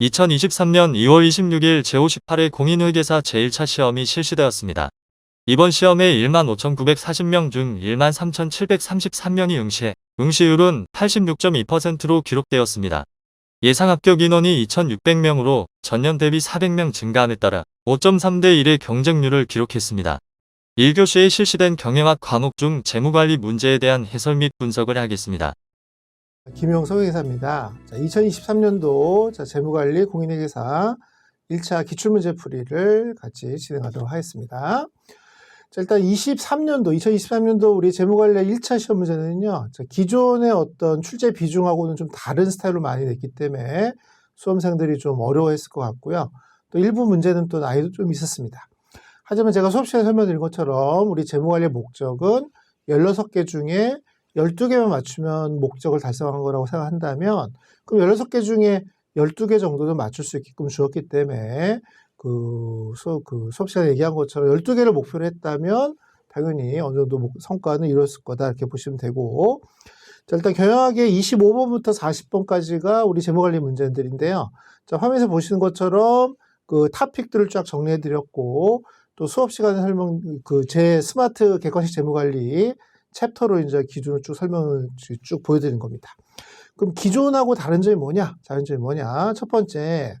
2023년 2월 26일 제58회 공인회계사 제1차 시험이 실시되었습니다. 이번 시험에 15,940명 중 13,733명이 응시해 응시율은 86.2%로 기록되었습니다. 예상 합격 인원이 2,600명으로 전년 대비 400명 증가함에 따라 5.3대 1의 경쟁률을 기록했습니다. 1교시에 실시된 경영학 과목 중 재무관리 문제에 대한 해설 및 분석을 하겠습니다. 김용석 회계사입니다. 자, 2023년도 자, 재무관리 공인회계사 1차 기출문제 풀이를 같이 진행하도록 하겠습니다. 자, 일단 23년도, 2023년도 우리 재무관리 1차 시험 문제는요, 자, 기존의 어떤 출제 비중하고는 좀 다른 스타일로 많이 냈기 때문에 수험생들이 좀 어려워했을 것 같고요. 또 일부 문제는 또 나이도 좀 있었습니다. 하지만 제가 수업 시간에 설명드린 것처럼 우리 재무관리의 목적은 16개 중에 12개만 맞추면 목적을 달성한 거라고 생각한다면 그럼 16개 중에 12개 정도는 맞출 수 있게끔 주었기 때문에 그 수업, 그 수업 시간에 얘기한 것처럼 12개를 목표로 했다면 당연히 어느 정도 목- 성과는 이뤘을 거다 이렇게 보시면 되고 자, 일단 경영학의 25번부터 40번까지가 우리 재무관리 문제들인데요. 자, 화면에서 보시는 것처럼 그 탑픽들을 쫙 정리해 드렸고 또 수업 시간에 설명 그 제 스마트 객관식 재무관리 챕터로 이제 기준을 쭉 설명을 쭉 보여드린 겁니다. 그럼 기존하고 다른 점이 뭐냐? 다른 점이 뭐냐? 첫 번째,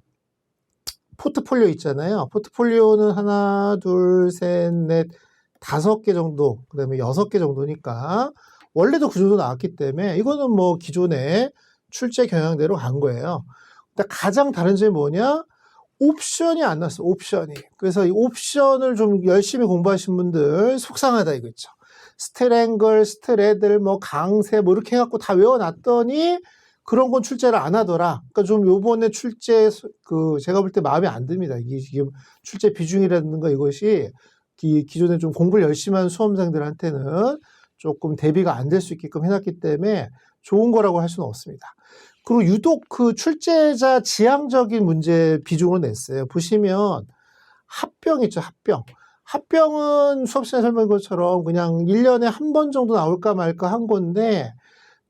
포트폴리오 있잖아요. 포트폴리오는 하나, 둘, 셋, 넷, 다섯 개 정도, 그 다음에 여섯 개 정도니까, 원래도 그 정도 나왔기 때문에, 이거는 뭐 기존의 출제 경향대로 간 거예요. 근데 가장 다른 점이 뭐냐? 옵션이 안 나왔어, 옵션이. 그래서 이 옵션을 좀 열심히 공부하신 분들 속상하다 이거죠. 스트랭글, 스트레들, 뭐 강세 뭐 이렇게 해갖고 다 외워놨더니 그런 건 출제를 안 하더라. 그러니까 좀 요번에 출제 수- 그 제가 볼 때 마음에 안 듭니다. 이게 지금 출제 비중이라든가 이것이 기, 기존에 좀 공부를 열심히 한 수험생들한테는 조금 대비가 안 될 수 있게끔 해놨기 때문에 좋은 거라고 할 수는 없습니다. 그리고 유독 그 출제자 지향적인 문제 비중을 냈어요. 보시면 합병 있죠, 합병. 합병은 수업 시간에 설명한 것처럼 그냥 1년에 한 번 정도 나올까 말까 한 건데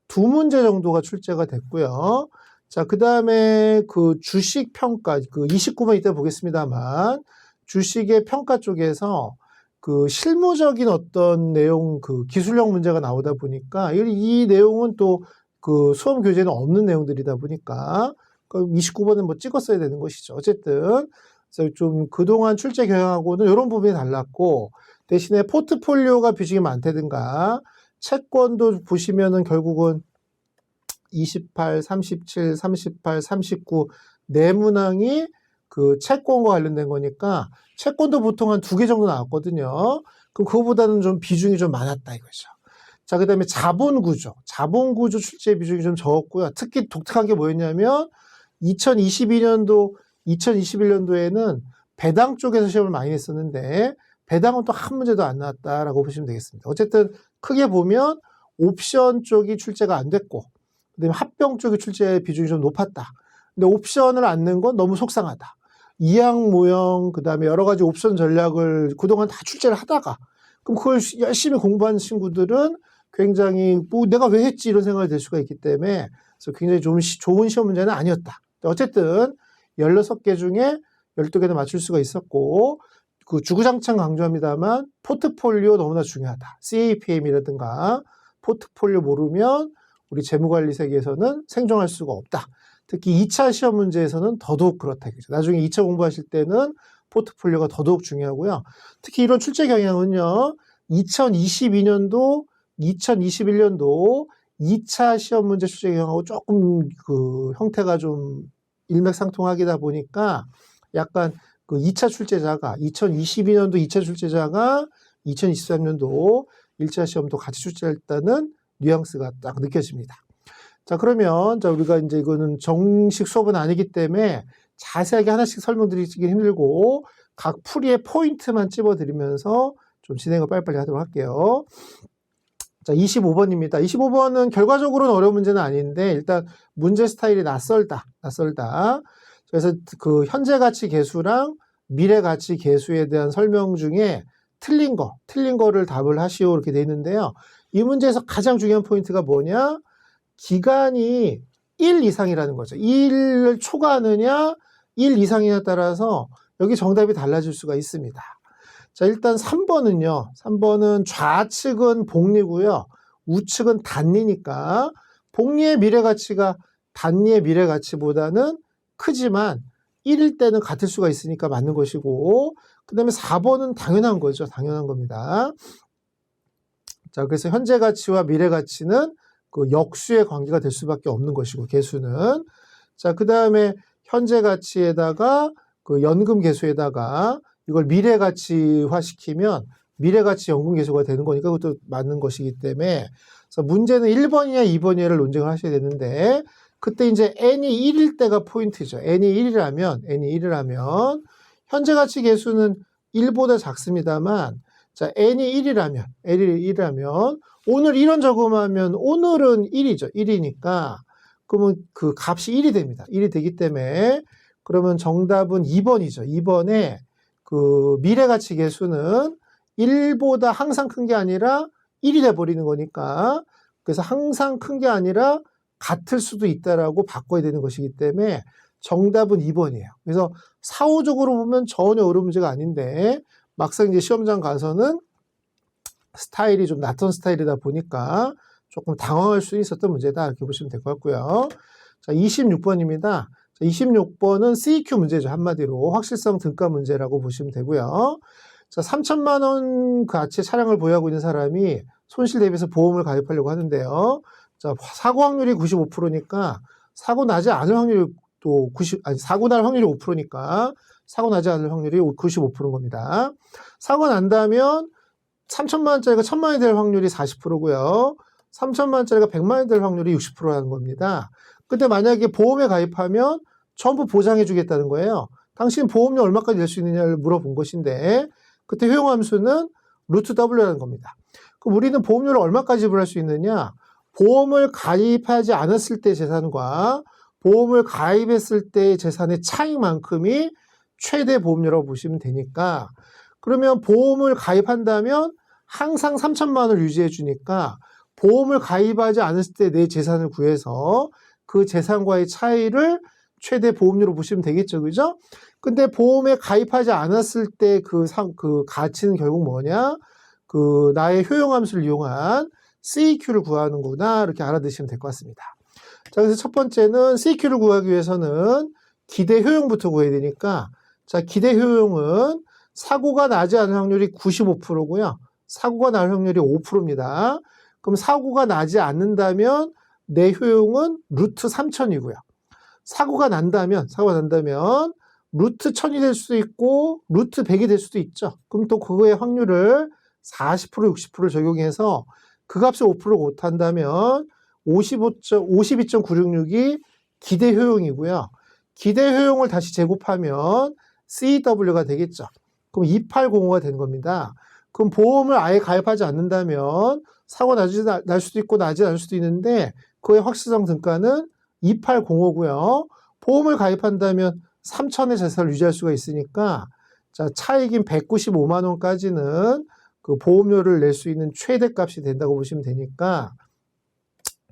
두 문제 정도가 출제가 됐고요. 자, 그 다음에 그 주식 평가, 그 29번 이따 보겠습니다만 주식의 평가 쪽에서 그 실무적인 어떤 내용, 그 기술력 문제가 나오다 보니까 이, 이 내용은 또 그 수험 교재는 없는 내용들이다 보니까 그 29번은 뭐 찍었어야 되는 것이죠. 어쨌든 그래서 좀 그동안 출제 경향하고는 이런 부분이 달랐고 대신에 포트폴리오가 비중이 많다든가 채권도 보시면은 결국은 28, 37, 38, 39 내문항이 그 채권과 관련된 거니까 채권도 보통 한 두 개 정도 나왔거든요. 그럼 그거보다는 좀 비중이 좀 많았다 이거죠. 자, 그 다음에 자본 구조. 자본 구조 출제 비중이 좀 적었고요. 특히 독특한 게 뭐였냐면 2022년도, 2021년도에는 배당 쪽에서 시험을 많이 했었는데 배당은 또 한 문제도 안 나왔다라고 보시면 되겠습니다. 어쨌든 크게 보면 옵션 쪽이 출제가 안 됐고 그다음에 합병 쪽이 출제 비중이 좀 높았다. 근데 옵션을 안 넣은 건 너무 속상하다. 이항 모형 그다음에 여러 가지 옵션 전략을 그동안 다 출제를 하다가 그럼 그걸 열심히 공부한 친구들은 굉장히 뭐 내가 왜 했지 이런 생각이 들 수가 있기 때문에 그래서 굉장히 좀 시- 좋은 시험 문제는 아니었다. 어쨌든 16개 중에 12개는 맞출 수가 있었고 그 주구장창 강조합니다만 포트폴리오 너무나 중요하다. CAPM이라든가 포트폴리오 모르면 우리 재무관리 세계에서는 생존할 수가 없다. 특히 2차 시험 문제에서는 더더욱 그렇다. 나중에 2차 공부하실 때는 포트폴리오가 더더욱 중요하고요. 특히 이런 출제 경향은요. 2022년도, 2021년도 2차 시험 문제 출제 경향하고 조금 그 형태가 좀 일맥상통하기다 보니까 약간 그 2차 출제자가 2022년도 2차 출제자가 2023년도 1차 시험도 같이 출제했다는 뉘앙스가 딱 느껴집니다. 자, 그러면 자 우리가 이제 이거는 정식 수업은 아니기 때문에 자세하게 하나씩 설명드리기 힘들고 각 풀이의 포인트만 찝어드리면서 좀 진행을 빨리빨리 하도록 할게요. 자, 25번입니다. 25번은 결과적으로는 어려운 문제는 아닌데 일단 문제 스타일이 낯설다. 낯설다. 그래서 그 현재 가치 계수랑 미래 가치 계수에 대한 설명 중에 틀린 거, 틀린 거를 답을 하시오 이렇게 돼 있는데요. 이 문제에서 가장 중요한 포인트가 뭐냐? 기간이 1 이상이라는 거죠. 1을 초과하느냐, 1 이상이냐에 따라서 여기 정답이 달라질 수가 있습니다. 자, 일단 3번은요. 3번은 좌측은 복리고요. 우측은 단리니까 복리의 미래 가치가 단리의 미래 가치보다는 크지만 1일 때는 같을 수가 있으니까 맞는 것이고 그 다음에 4번은 당연한 거죠. 당연한 겁니다. 자, 그래서 현재 가치와 미래 가치는 그 역수의 관계가 될 수밖에 없는 것이고 개수는 자, 그 다음에 현재 가치에다가 그 연금 개수에다가 이걸 미래 가치화 시키면 미래 가치 연금 개수가 되는 거니까 그것도 맞는 것이기 때문에 그래서 문제는 1번이냐 2번이냐를 논쟁을 하셔야 되는데 그때 이제 n이 1일 때가 포인트죠. n이 1이라면 n이 1이라면 현재 가치 개수는 1보다 작습니다만 자 n이 1이라면 n이 1이라면 오늘 이런 적음하면 오늘은 1이죠. 1이니까 그러면 그 값이 1이 됩니다. 1이 되기 때문에 그러면 정답은 2번이죠. 2번에 그 미래 가치 개수는 1보다 항상 큰 게 아니라 1이 돼 버리는 거니까 그래서 항상 큰 게 아니라 같을 수도 있다라고 바꿔야 되는 것이기 때문에 정답은 2번이에요. 그래서 사후적으로 보면 전혀 어려운 문제가 아닌데 막상 이제 시험장 가서는 스타일이 좀 낯선 스타일이다 보니까 조금 당황할 수 있었던 문제다 이렇게 보시면 될 것 같고요. 자, 26번입니다. 자, 26번은 CQ 문제죠. 한마디로 확실성 등가 문제라고 보시면 되고요. 자, 3천만 원 가치의 차량을 보유하고 있는 사람이 손실 대비해서 보험을 가입하려고 하는데요. 자, 사고 확률이 95%니까 사고 나지 않을 확률이 또 90, 아니, 사고 날 확률이 5%니까 사고 나지 않을 확률이 95%인 겁니다. 사고 난다면 3천만 원짜리가 1천만 원이 될 확률이 40%고요. 3천만 원짜리가 100만 원이 될 확률이 60%라는 겁니다. 근데 만약에 보험에 가입하면 전부 보장해 주겠다는 거예요. 당신 보험료 얼마까지 낼 수 있느냐를 물어본 것인데 그때 효용함수는 루트 W라는 겁니다. 그럼 우리는 보험료를 얼마까지 지불할 수 있느냐? 보험을 가입하지 않았을 때 재산과 보험을 가입했을 때의 재산의 차이만큼이 최대 보험료라고 보시면 되니까 그러면 보험을 가입한다면 항상 3천만 원을 유지해 주니까 보험을 가입하지 않았을 때 내 재산을 구해서 그 재산과의 차이를 최대 보험료로 보시면 되겠죠. 그죠? 근데 보험에 가입하지 않았을 때그 상, 그 가치는 결국 뭐냐? 그 나의 효용함수를 이용한 CQ를 구하는구나. 이렇게 알아두시면 될 것 같습니다. 자, 그래서 첫 번째는 CQ를 구하기 위해서는 기대 효용부터 구해야 되니까 자, 기대 효용은 사고가 나지 않을 확률이 95%고요. 사고가 날 확률이 5%입니다. 그럼 사고가 나지 않는다면 내 효용은 루트 3000이고요. 사고가 난다면, 사고가 난다면 루트 1000이 될 수도 있고 루트 100이 될 수도 있죠. 그럼 또 그거의 확률을 40% 60%를 적용해서 그 값을 5% 못한다면 52.966이 기대 효용이고요. 기대 효용을 다시 제곱하면 CW가 되겠죠. 그럼 2805가 되는 겁니다. 그럼 보험을 아예 가입하지 않는다면 사고 나지, 날 수도 있고 나지 않을 수도 있는데 그의 확실성 등가는 2805고요. 보험을 가입한다면 3천의 재산을 유지할 수가 있으니까 자, 차익인 195만 원까지는 그 보험료를 낼 수 있는 최대 값이 된다고 보시면 되니까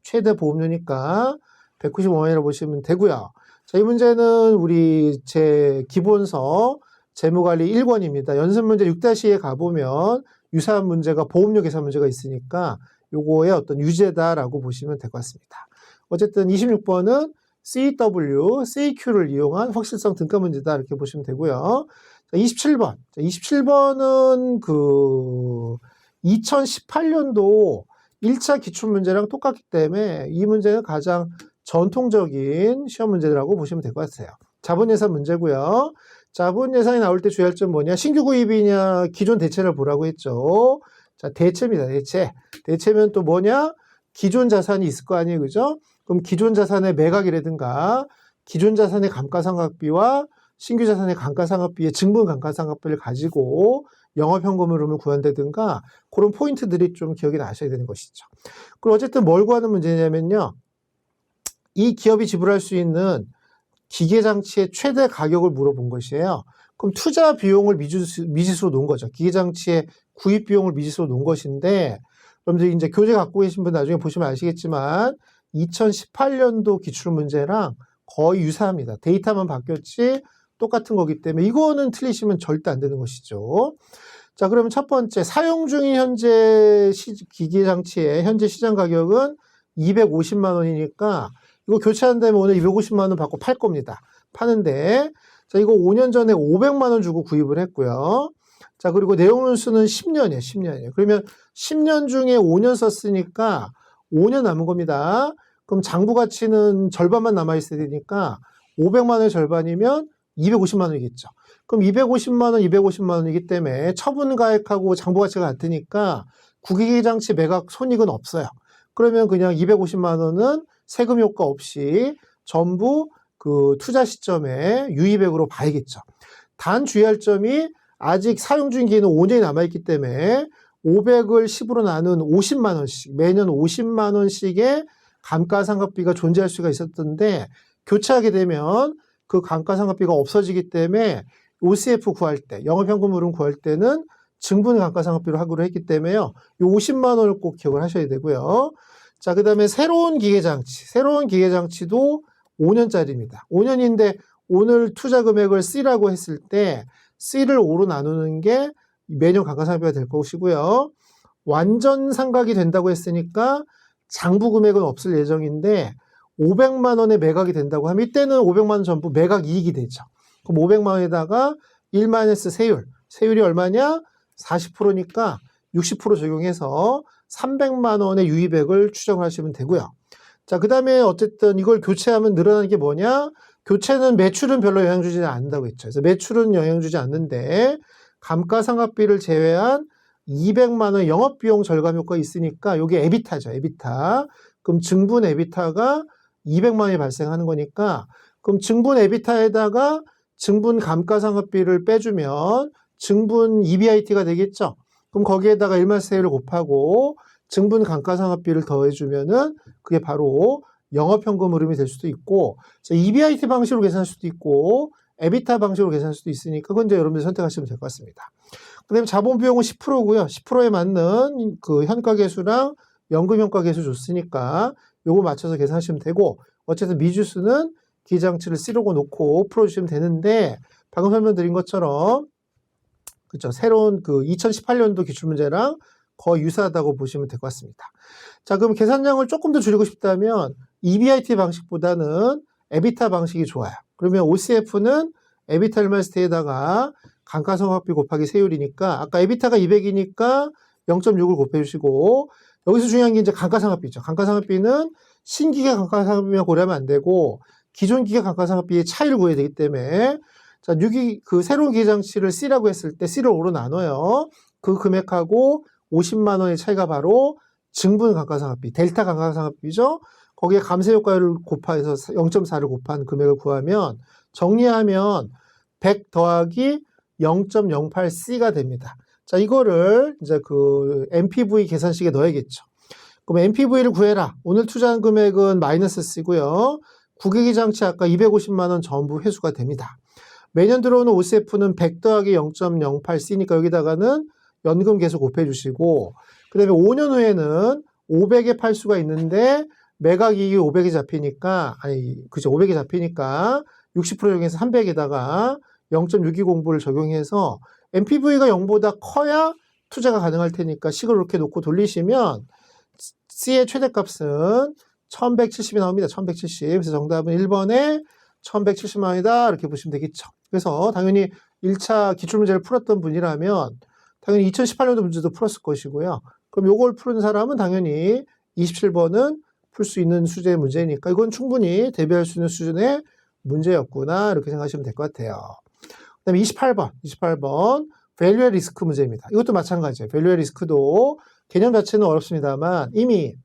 최대 보험료니까 195만 원이라고 보시면 되고요. 자, 이 문제는 우리 제 기본서 재무관리 1권입니다. 연습 문제 6-2에 가보면 유사한 문제가 보험료 계산 문제가 있으니까 요거의 어떤 유제다라고 보시면 될 것 같습니다. 어쨌든 26번은 CW, CQ를 이용한 확실성 등가 문제다 이렇게 보시면 되고요. 자, 27번. 자, 27번은 그 2018년도 1차 기출 문제랑 똑같기 때문에 이 문제는 가장 전통적인 시험 문제라고 보시면 될 것 같아요. 자본 예산 문제고요. 자본 예산이 나올 때 주의할 점 뭐냐? 신규 구입이냐? 기존 대체를 보라고 했죠. 자, 대체입니다. 대체. 대체면 또 뭐냐? 기존 자산이 있을 거 아니에요. 그죠? 그럼 기존 자산의 매각이라든가 기존 자산의 감가상각비와 신규 자산의 감가상각비의 증분 감가상각비를 가지고 영업현금 흐름을 구한다든가 그런 포인트들이 좀 기억이 나셔야 되는 것이죠. 그리고 어쨌든 뭘 구하는 문제냐면요. 이 기업이 지불할 수 있는 기계장치의 최대 가격을 물어본 것이에요. 그럼 투자 비용을 미지수, 미지수로 놓은 거죠. 기계장치의 구입 비용을 미지수로 놓은 것인데, 여러분들 이제 교재 갖고 계신 분 나중에 보시면 아시겠지만, 2018년도 기출 문제랑 거의 유사합니다. 데이터만 바뀌었지 똑같은 거기 때문에 이거는 틀리시면 절대 안 되는 것이죠. 자, 그러면 첫 번째 사용 중인 현재 시, 기기 장치의 현재 시장 가격은 250만 원이니까 이거 교체한다면 오늘 250만 원 받고 팔 겁니다. 파는데 자, 이거 5년 전에 500만 원 주고 구입을 했고요. 자, 그리고 내용연수는 10년이에요. 10년이에요. 그러면 10년 중에 5년 썼으니까 5년 남은 겁니다. 그럼 장부 가치는 절반만 남아 있어야 되니까 500만 원의 절반이면 250만 원이겠죠. 그럼 250만 원, 250만 원이기 때문에 처분 가액하고 장부 가치가 같으니까 국익의 장치 매각 손익은 없어요. 그러면 그냥 250만 원은 세금 효과 없이 전부 그 투자 시점에 유의백으로 봐야겠죠. 단 주의할 점이 아직 사용 중인 기회는 5년이 남아있기 때문에 500을 10으로 나눈 50만 원씩 매년 50만 원씩의 감가상각비가 존재할 수가 있었던데 교체하게 되면 그 감가상각비가 없어지기 때문에 OCF 구할 때 영업현금흐름 구할 때는 증분 감가상각비로 하기로 했기 때문에요. 이 50만 원을 꼭 기억을 하셔야 되고요. 자, 그 다음에 새로운 기계장치. 새로운 기계장치도 5년짜리입니다. 5년인데 오늘 투자 금액을 C라고 했을 때 C를 5로 나누는 게 매년 감가상각비가 될 것이고요. 완전 상각이 된다고 했으니까 장부 금액은 없을 예정인데 500만 원에 매각이 된다고 하면 이때는 500만 원 전부 매각 이익이 되죠. 그럼 500만 원에다가 1마이너스 세율. 세율이 얼마냐? 40%니까 60% 적용해서 300만 원의 유의백을 추정을 하시면 되고요. 자, 그 다음에 어쨌든 이걸 교체하면 늘어나는 게 뭐냐? 교체는 매출은 별로 영향 주지 않는다고 했죠. 그래서 매출은 영향 주지 않는데 감가상각비를 제외한 200만 원 영업 비용 절감 효과 있으니까 이게 에비타죠. 에비타. 그럼 증분 에비타가 200만 원이 발생하는 거니까 그럼 증분 에비타에다가 증분 감가상각비를 빼주면 증분 EBIT가 되겠죠. 그럼 거기에다가 일마세율을 곱하고 증분 감가상각비를 더해주면은 그게 바로 영업현금 흐름이 될 수도 있고 EBIT 방식으로 계산할 수도 있고 에비타 방식으로 계산할 수도 있으니까 그건 이제 여러분들 선택하시면 될 것 같습니다. 그다음에 자본 비용은 10%고요. 10%에 맞는 그 현가 계수랑 연금 현가 계수 줬으니까 요거 맞춰서 계산하시면 되고 어쨌든 미주수는 기장치를 C로고 놓고 풀어주시면 되는데 방금 설명드린 것처럼 그죠 새로운 그 2018년도 기출문제랑 거의 유사하다고 보시면 될 것 같습니다. 자 그럼 계산량을 조금 더 줄이고 싶다면 EBIT 방식보다는 에비타 방식이 좋아요. 그러면 OCF는 에비타 일마스테에다가 감가상각비 곱하기 세율이니까 아까 에비타가 200이니까 0.6을 곱해주시고 여기서 중요한 게 이제 감가상각비죠. 감가상각비는 신기계 감가상각비만 고려하면 안 되고 기존 기계 감가상각비의 차이를 구해야 되기 때문에 자 6기 그 새로운 기계장치를 C라고 했을 때 C를 5로 나눠요. 그 금액하고 50만 원의 차이가 바로 증분 감가상각비, 델타 감가상각비죠. 거기에 감세 효과를 곱해서 0.4를 곱한 금액을 구하면 정리하면 100 더하기 0.08C가 됩니다. 자, 이거를 이제 그 MPV 계산식에 넣어야겠죠. 그럼 MPV를 구해라. 오늘 투자한 금액은 마이너스 C고요. 국외기 장치 아까 250만 원 전부 회수가 됩니다. 매년 들어오는 OCF는 100 더하기 0.08C니까 여기다가는 연금 계속 곱해 주시고 그 다음에 5년 후에는 500에 팔 수가 있는데 매각 이익이 500이 잡히니까 아니 그죠 500이 잡히니까 60% 적용해서 300에다가 0.62 공부를 적용해서 MPV가 0보다 커야 투자가 가능할 테니까 식을 이렇게 놓고 돌리시면 C의 최대값은 1170이 나옵니다. 1170. 그래서 정답은 1번에 1170만 원이다. 이렇게 보시면 되겠죠. 그래서 당연히 1차 기출문제를 풀었던 분이라면 당연히 2018년도 문제도 풀었을 것이고요. 그럼 요걸 푸는 사람은 당연히 27번은 풀 수 있는 수준의 문제니까 이건 충분히 대비할 수 있는 수준의 문제였구나. 이렇게 생각하시면 될 것 같아요. 그 다음에 28번, 28번. 밸류의 리스크 문제입니다. 이것도 마찬가지예요. 밸류의 리스크도 개념 자체는 어렵습니다만 이미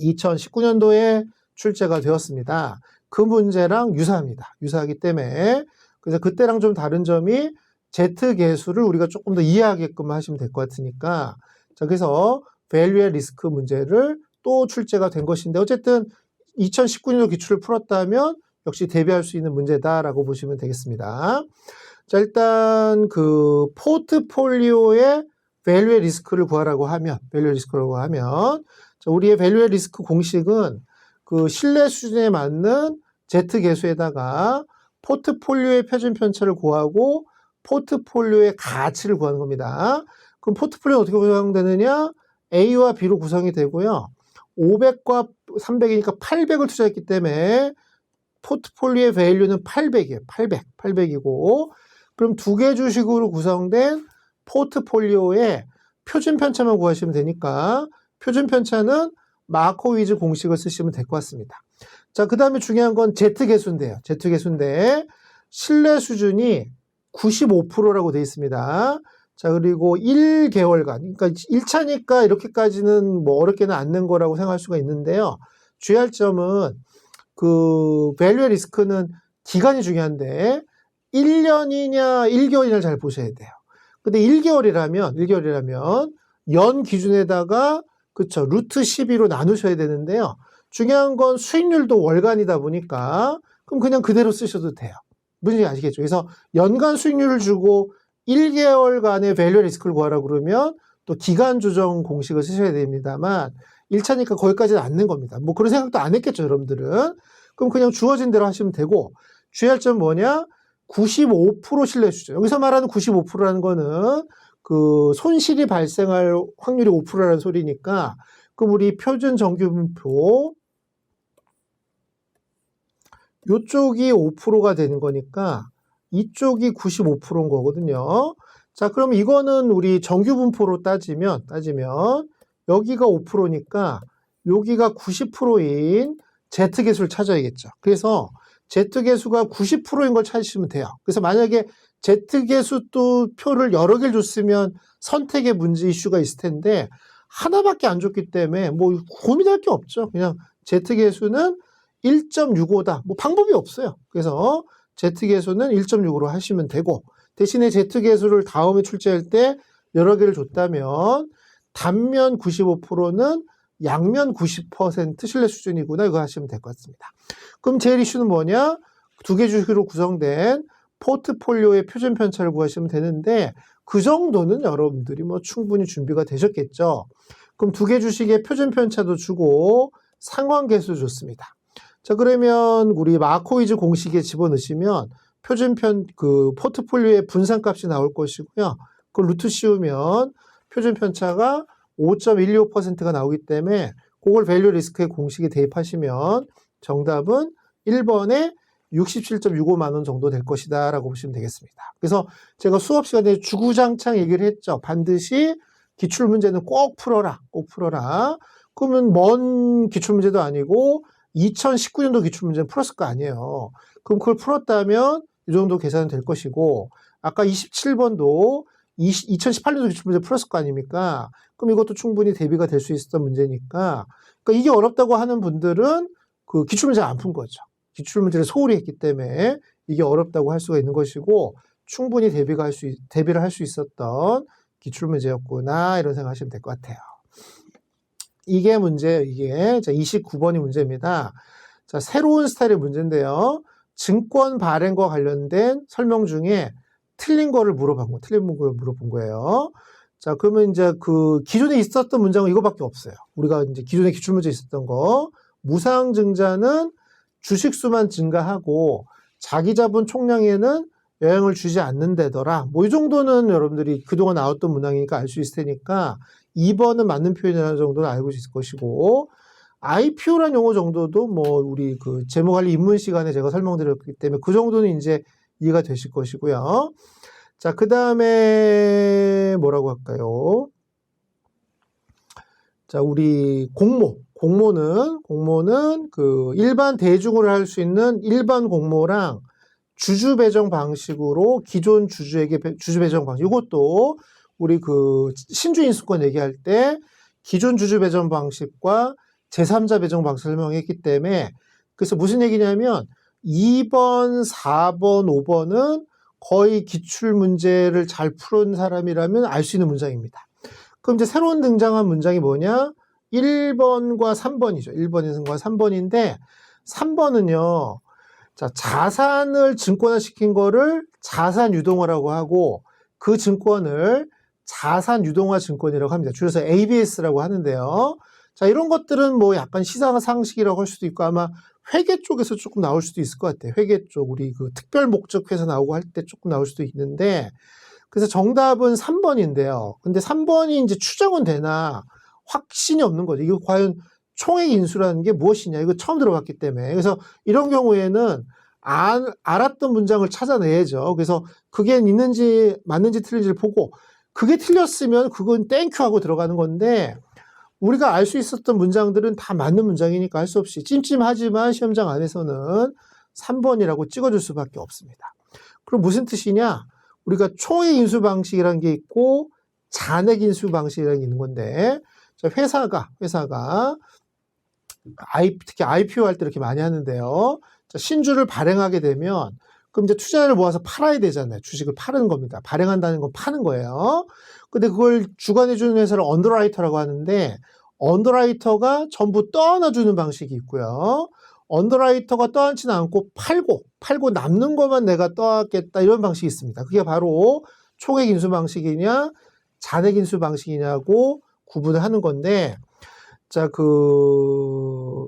2019년도에 출제가 되었습니다. 그 문제랑 유사합니다. 유사하기 때문에 그래서 그때랑 좀 다른 점이 Z 계수를 우리가 조금 더 이해하게끔 하시면 될 것 같으니까 자 그래서 밸류의 리스크 문제를 또 출제가 된 것인데 어쨌든 2019년도 기출을 풀었다면 역시 대비할 수 있는 문제다라고 보시면 되겠습니다. 자 일단 그 포트폴리오의 밸류의 리스크를 구하라고 하면 밸류의 리스크라고 하면 자, 우리의 밸류의 리스크 공식은 그 신뢰 수준에 맞는 Z 개수에다가 포트폴리오의 표준 편차를 구하고 포트폴리오의 가치를 구하는 겁니다. 그럼 포트폴리오는 어떻게 구성되느냐? A와 B로 구성이 되고요. 500과 300이니까 800을 투자했기 때문에 포트폴리오의 밸류는 800이에요. 800, 800이고 그럼 두 개 주식으로 구성된 포트폴리오의 표준 편차만 구하시면 되니까 표준 편차는 마코위즈 공식을 쓰시면 될 것 같습니다. 자, 그 다음에 중요한 건 Z 개수인데요. Z 개수인데 신뢰 수준이 95%라고 되어 있습니다. 자, 그리고 1개월간, 그러니까 1차니까 이렇게까지는 뭐 어렵게는 않는 거라고 생각할 수가 있는데요. 주의할 점은 그 밸류의 리스크는 기간이 중요한데 1년이냐 1개월이냐 잘 보셔야 돼요. 근데 1개월이라면 1개월이라면 연 기준에다가 그쵸 루트 12로 나누셔야 되는데요. 중요한 건 수익률도 월간이다 보니까 그럼 그냥 그대로 쓰셔도 돼요. 무슨 얘기 아시겠죠? 그래서 연간 수익률을 주고 1개월간의 밸류 리스크를 구하라 그러면 또 기간 조정 공식을 쓰셔야 됩니다만 1차니까 거기까지는 않는 겁니다. 뭐 그런 생각도 안 했겠죠, 여러분들은. 그럼 그냥 주어진 대로 하시면 되고 주의할 점은 뭐냐? 95% 신뢰 수준. 여기서 말하는 95%라는 거는 그 손실이 발생할 확률이 5%라는 소리니까 그럼 우리 표준 정규분표 요쪽이 5%가 되는 거니까 이쪽이 95%인 거거든요. 자, 그럼 이거는 우리 정규분포로 따지면 따지면 여기가 5%니까 여기가 90%인 Z 개수를 찾아야겠죠. 그래서 Z 개수가 90%인 걸 찾으시면 돼요. 그래서 만약에 Z 개수 또 표를 여러 개를 줬으면 선택의 문제 이슈가 있을 텐데 하나밖에 안 줬기 때문에 뭐 고민할 게 없죠. 그냥 Z 개수는 1.65다. 뭐 방법이 없어요. 그래서 Z 개수는 1.65로 하시면 되고 대신에 Z 개수를 다음에 출제할 때 여러 개를 줬다면 단면 95%는 양면 90% 신뢰 수준이구나 이거 하시면 될 것 같습니다. 그럼 제일 이슈는 뭐냐? 두 개 주식으로 구성된 포트폴리오의 표준 편차를 구하시면 되는데 그 정도는 여러분들이 뭐 충분히 준비가 되셨겠죠. 그럼 두 개 주식의 표준 편차도 주고 상환 개수 줬습니다. 자 그러면 우리 마코이즈 공식에 집어넣으시면 표준 편 그 포트폴리오의 분산값이 나올 것이고요. 그 루트 씌우면 표준 편차가 5.125%가 나오기 때문에 그걸 밸류 리스크의 공식에 대입하시면 정답은 1번에 67.65만 원 정도 될 것이다 라고 보시면 되겠습니다. 그래서 제가 수업 시간에 주구장창 얘기를 했죠. 반드시 기출문제는 꼭 풀어라. 꼭 풀어라. 그러면 먼 기출문제도 아니고 2019년도 기출문제는 풀었을 거 아니에요. 그럼 그걸 풀었다면 이 정도 계산은 될 것이고 아까 27번도 2018년도 기출문제 풀었을 거 아닙니까? 그럼 이것도 충분히 대비가 될 수 있었던 문제니까 그러니까 이게 어렵다고 하는 분들은 그 기출문제 안 푼 거죠. 기출문제를 소홀히 했기 때문에 이게 어렵다고 할 수가 있는 것이고 충분히 대비가 할 수, 대비를 할 수 있었던 기출문제였구나 이런 생각하시면 될 것 같아요. 이게 문제예요. 이게 자 29번이 문제입니다. 자 새로운 스타일의 문제인데요. 증권 발행과 관련된 설명 중에 틀린 거를 물어본 거, 틀린 걸 물어본 거예요. 자, 그러면 이제 그 기존에 있었던 문장은 이거밖에 없어요. 우리가 이제 기존에 기출문제 있었던 거. 무상 증자는 주식수만 증가하고 자기 자본 총량에는 영향을 주지 않는다더라. 뭐 이 정도는 여러분들이 그동안 나왔던 문항이니까 알 수 있을 테니까 2번은 맞는 표현이라는 정도는 알고 있을 것이고 IPO란 용어 정도도 뭐 우리 그 재무관리 입문 시간에 제가 설명드렸기 때문에 그 정도는 이제 이해가 되실 것이고요. 자, 그 다음에 뭐라고 할까요? 자, 우리 공모. 공모는, 공모는 그 일반 대중으로 할 수 있는 일반 공모랑 주주 배정 방식으로 기존 주주에게 배- 주주 배정 방식. 이것도 우리 그 신주 인수권 얘기할 때 기존 주주 배정 방식과 제3자 배정 방식 설명했기 때문에 그래서 무슨 얘기냐면 2번, 4번, 5번은 거의 기출 문제를 잘 푸는 사람이라면 알 수 있는 문장입니다. 그럼 이제 새로운 등장한 문장이 뭐냐? 1번과 3번이죠. 1번과 3번인데 3번은요. 자, 자산을 증권화 시킨 거를 자산 유동화라고 하고 그 증권을 자산 유동화 증권이라고 합니다. 줄여서 ABS라고 하는데요. 자, 이런 것들은 뭐 약간 시상 상식이라고 할 수도 있고 아마 회계 쪽에서 조금 나올 수도 있을 것 같아요. 회계 쪽, 우리 그 특별 목적 회사 나오고 할 때 조금 나올 수도 있는데 그래서 정답은 3번인데요. 근데 3번이 이제 추정은 되나 확신이 없는 거죠. 이거 과연 총액 인수라는 게 무엇이냐. 이거 처음 들어봤기 때문에. 그래서 이런 경우에는 안, 알았던 문장을 찾아내야죠. 그래서 그게 있는지 맞는지 틀린지를 보고 그게 틀렸으면 그건 땡큐 하고 들어가는 건데 우리가 알 수 있었던 문장들은 다 맞는 문장이니까 할 수 없이 찜찜하지만 시험장 안에서는 3번이라고 찍어줄 수밖에 없습니다. 그럼 무슨 뜻이냐? 우리가 총액 인수 방식이라는 게 있고 잔액 인수 방식이라는 게 있는 건데 자, 회사가 회사가 I, 특히 IPO 할 때 이렇게 많이 하는데요. 자, 신주를 발행하게 되면 그럼 이제 투자를 모아서 팔아야 되잖아요. 주식을 파는 겁니다. 발행한다는 건 파는 거예요. 근데 그걸 주관해 주는 회사를 언더라이터라고 하는데 언더라이터가 전부 떠안아 주는 방식이 있고요. 언더라이터가 떠안지는 않고 팔고 팔고 남는 것만 내가 떠안겠다 이런 방식이 있습니다. 그게 바로 총액 인수 방식이냐 잔액 인수 방식이냐고 구분을 하는 건데 자, 그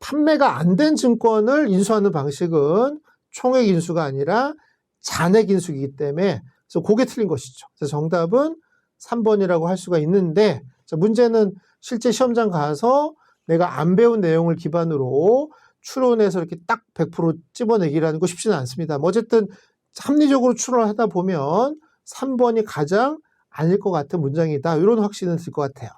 판매가 안 된 증권을 인수하는 방식은 총액 인수가 아니라 잔액 인수이기 때문에 그래서 그게 틀린 것이죠. 그래서 정답은 3번이라고 할 수가 있는데 자, 문제는 실제 시험장 가서 내가 안 배운 내용을 기반으로 추론해서 이렇게 딱 100% 찝어내기라는 거 쉽지는 않습니다. 뭐 어쨌든 합리적으로 추론을 하다 보면 3번이 가장 아닐 것 같은 문장이다. 이런 확신은 들 것 같아요.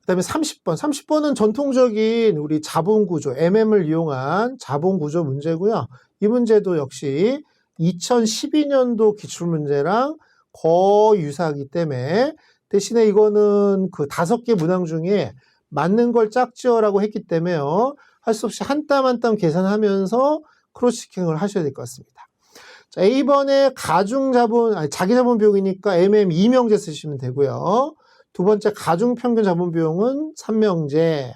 그 다음에 30번. 30번은 전통적인 우리 자본구조, MM을 이용한 자본구조 문제고요. 이 문제도 역시 2012년도 기출문제랑 거의 유사하기 때문에 대신에 이거는 그 다섯 개 문항 중에 맞는 걸 짝지어라고 했기 때문에요. 할 수 없이 한 땀 한 땀 계산하면서 크로스체킹을 하셔야 될 것 같습니다. 자, A번에 가중자본, 아니, 자기자본 비용이니까 MM 이명제 쓰시면 되고요. 두 번째 가중평균 자본 비용은 3명제,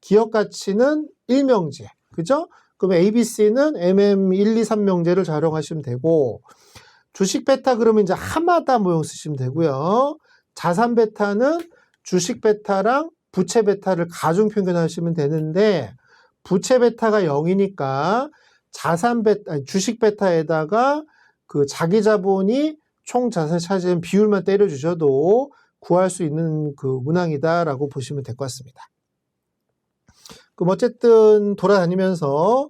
기업 가치는 1명제. 그죠? 그럼 ABC는 MM 1, 2, 3명제를 활용하시면 되고, 주식 베타 그러면 이제 하마다 모형 쓰시면 되고요. 자산 베타는 주식 베타랑 부채 베타를 가중 평균하시면 되는데, 부채 베타가 0이니까 자산 베타, 아니, 주식 베타에다가 그 자기 자본이 총 자산을 차지하는 비율만 때려 주셔도 구할 수 있는 그 문항이다라고 보시면 될 것 같습니다. 그럼 어쨌든 돌아다니면서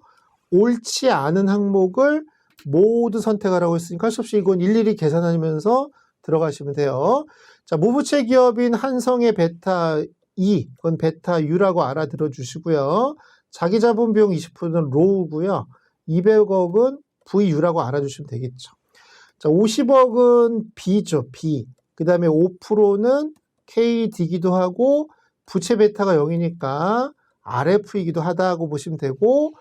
옳지 않은 항목을 모두 선택하라고 했으니까 할 수 없이 이건 일일이 계산하면서 들어가시면 돼요. 자, 무부채 기업인 한성의 베타 2, 그건 베타 U라고 알아들어 주시고요. 자기 자본 비용 20%는 로우고요. 200억은 VU라고 알아주시면 되겠죠. 자, 50억은 B죠, B. 그 다음에 5%는 KD기도 하고 부채 베타가 0이니까 RF이기도 하다고 보시면 되고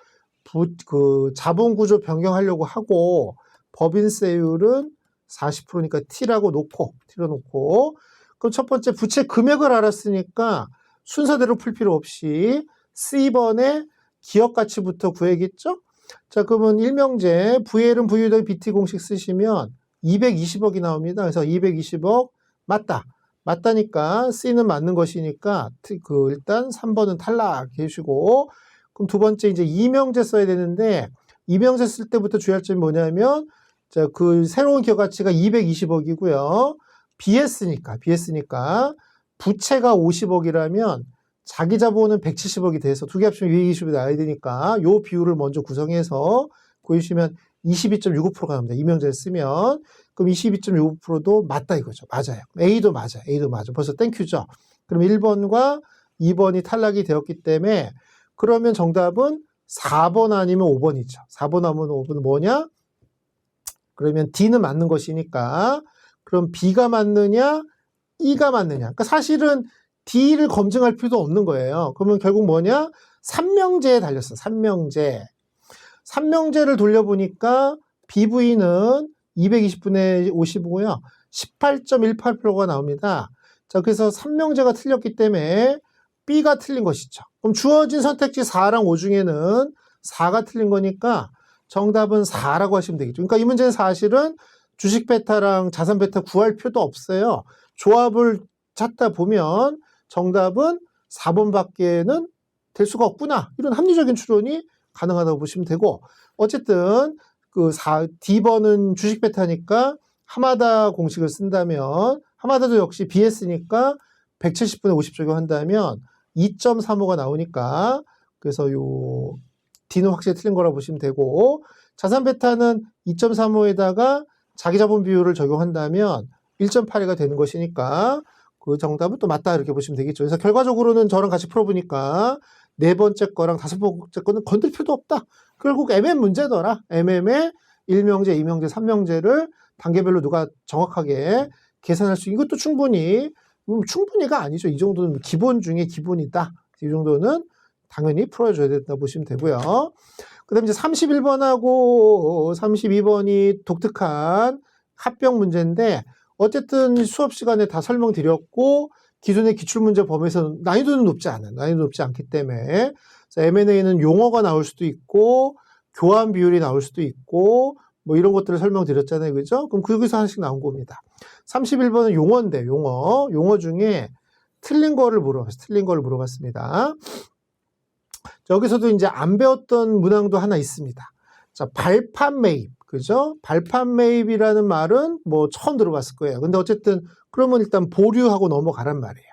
부, 그 자본 구조 변경하려고 하고 법인세율은 40%니까 T라고 놓고 T로 놓고 그럼 첫 번째 부채 금액을 알았으니까 순서대로 풀 필요 없이 C번에 기업 가치부터 구해야겠죠? 자, 그러면 일명제 VL은 VU BT 공식 쓰시면 220억이 나옵니다. 그래서 220억 맞다. 맞다니까 C는 맞는 것이니까 그 일단 3번은 탈락 해주시고 그럼 두 번째 이제 이명제 써야 되는데 이명제 쓸 때부터 주의할 점이 뭐냐면 자, 그 새로운 기업 가치가 220억이고요. BS니까 BS니까 부채가 50억이라면 자기 자본은 170억이 돼서 두 개 합치면 220억이 나야 되니까 요 비율을 먼저 구성해서 보여주시면 22.65%가 나옵니다. 이명제를 쓰면 그럼 22.65%도 맞다 이거죠. 맞아요. A도 맞아. A도 맞아. 벌써 땡큐죠. 그럼 1번과 2번이 탈락이 되었기 때문에 그러면 정답은 4번 아니면 5번이죠. 4번 아니면 5번은 뭐냐? 그러면 D는 맞는 것이니까 그럼 B가 맞느냐? E가 맞느냐? 그러니까 사실은 D를 검증할 필요도 없는 거예요. 그러면 결국 뭐냐? 3명제에 달렸어. 3명제. 3명제를 돌려보니까 BV는 220분의 50이고요. 18.18%가 나옵니다. 자, 그래서 3명제가 틀렸기 때문에 B가 틀린 것이죠. 그럼 주어진 선택지 4랑 5 중에는 4가 틀린 거니까 정답은 4라고 하시면 되겠죠. 그러니까 이 문제는 사실은 주식 베타랑 자산 베타 구할 필요도 없어요. 조합을 찾다 보면 정답은 4번밖에는 될 수가 없구나. 이런 합리적인 추론이 가능하다고 보시면 되고 어쨌든 그 4, D번은 주식 베타니까 하마다 공식을 쓴다면 하마다도 역시 BS니까 170분의 50 적용한다면 2.35가 나오니까 그래서 요 D는 확실히 틀린 거라 보시면 되고 자산 베타는 2.35에다가 자기 자본 비율을 적용한다면 1.82가 되는 것이니까 그 정답은 또 맞다 이렇게 보시면 되겠죠. 그래서 결과적으로는 저랑 같이 풀어보니까 네 번째 거랑 다섯 번째 거는 건들 필요도 없다. 결국 MM 문제더라. MM의 1명제, 2명제, 3명제를 단계별로 누가 정확하게 계산할 수 이것도 충분히 음, 충분히가 아니죠. 이 정도는 기본 중에 기본이다. 이 정도는 당연히 풀어줘야 된다 보시면 되고요. 그 다음에 이제 31번하고 32번이 독특한 합병 문제인데 어쨌든 수업 시간에 다 설명드렸고 기존의 기출문제 범위에서는 난이도는 높지 않아요. 난이도 높지 않기 때문에 M&A는 용어가 나올 수도 있고 교환 비율이 나올 수도 있고 뭐 이런 것들을 설명드렸잖아요. 그죠? 그럼 거기서 하나씩 나온 겁니다. 31번은 용어인데 용어. 용어 중에 틀린 거를 물어봤어요. 틀린 거를 물어봤습니다. 여기서도 이제 안 배웠던 문항도 하나 있습니다. 자, 발판 매입. 그죠? 발판 매입이라는 말은 뭐 처음 들어봤을 거예요. 근데 어쨌든 그러면 일단 보류하고 넘어가란 말이에요.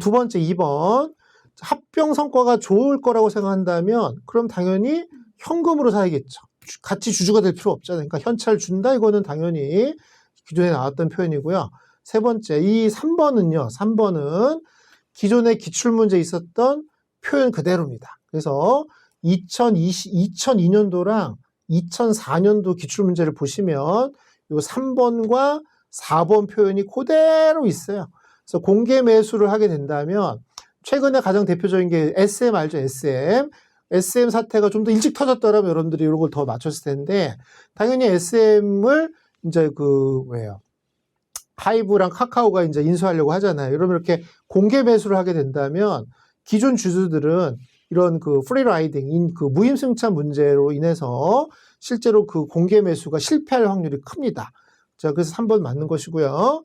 두 번째 2번. 합병 성과가 좋을 거라고 생각한다면 그럼 당연히 현금으로 사야겠죠. 주- 같이 주주가 될 필요 없잖아요. 그러니까 현찰 준다 이거는 당연히 기존에 나왔던 표현이고요. 세 번째 이 3번은요. 3번은 기존에 기출 문제 있었던 표현 그대로입니다. 그래서 2020, 2002년도랑 2004년도 기출 문제를 보시면 요 3번과 4번 표현이 그대로 있어요. 그래서 공개 매수를 하게 된다면 최근에 가장 대표적인 게 SM 알죠? SM. SM 사태가 좀 더 일찍 터졌더라면 여러분들이 이런 걸 더 맞췄을 텐데 당연히 SM을 이제 그 왜요? 하이브랑 카카오가 이제 인수하려고 하잖아요. 여러분 이렇게 공개 매수를 하게 된다면 기존 주주들은 이런 그 프리라이딩, 인- 그 무임승차 문제로 인해서 실제로 그 공개 매수가 실패할 확률이 큽니다. 자, 그래서 3번 맞는 것이고요.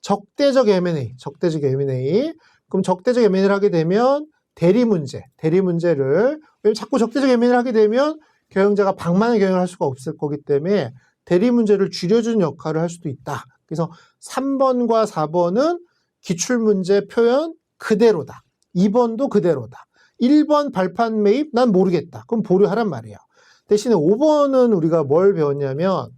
적대적 M&A, 적대적 M&A. 그럼 적대적 M&A를 하게 되면 대리 문제, 대리 문제를 자꾸 적대적 M&A를 하게 되면 경영자가 방만한 경영을 할 수가 없을 거기 때문에 대리 문제를 줄여주는 역할을 할 수도 있다. 그래서 3번과 4번은 기출 문제 표현 그대로다. 2번도 그대로다. 1번 발판 매입 난 모르겠다. 그럼 보류하란 말이에요. 대신에 5번은 우리가 뭘 배웠냐면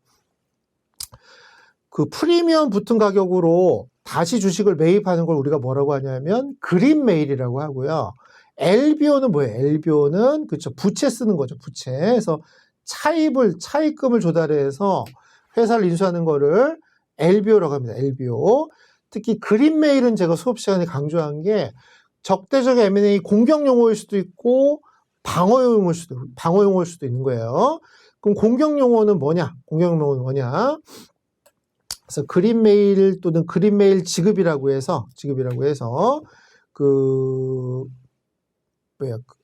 그 프리미엄 붙은 가격으로 다시 주식을 매입하는 걸 우리가 뭐라고 하냐면 그린 메일이라고 하고요. LBO는 뭐예요? LBO는 그쵸 부채 쓰는 거죠. 부채. 그래서 차입을 차입금을 조달해서 회사를 인수하는 거를 LBO라고 합니다. LBO. 특히 그린 메일은 제가 수업 시간에 강조한 게 적대적 M&A 공격 용어일 수도 있고 방어 용어일 수도 방어 용어일 수도 있는 거예요. 그럼 공격 용어는 뭐냐? 공격 용어는 뭐냐? 그래서 그린 메일 또는 그린 메일 지급이라고 해서 지급이라고 해서 그 뭐야 그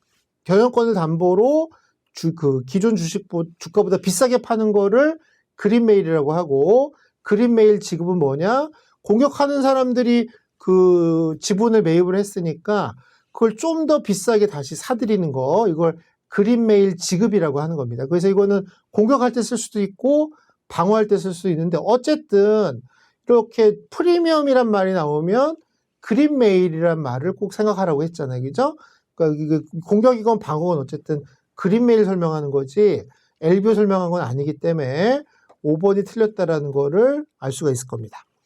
경영권을 담보로 주 그 기존 주식 주가보다 비싸게 파는 거를 그린 메일이라고 하고 그린 메일 지급은 뭐냐? 공격하는 사람들이 그 지분을 매입을 했으니까 그걸 좀 더 비싸게 다시 사들이는 거 이걸 그린 메일 지급이라고 하는 겁니다. 그래서 이거는 공격할 때 쓸 수도 있고 방어할 때 쓸 수도 있는데 어쨌든 이렇게 프리미엄이란 말이 나오면 그린 메일이란 말을 꼭 생각하라고 했잖아요. 그죠? 그러니까 이게 공격이건 방어건 어쨌든 그린 메일 설명하는 거지 LBO 설명한 건 아니기 때문에 5번이 틀렸다라는 거를 알 수가 있을 겁니다.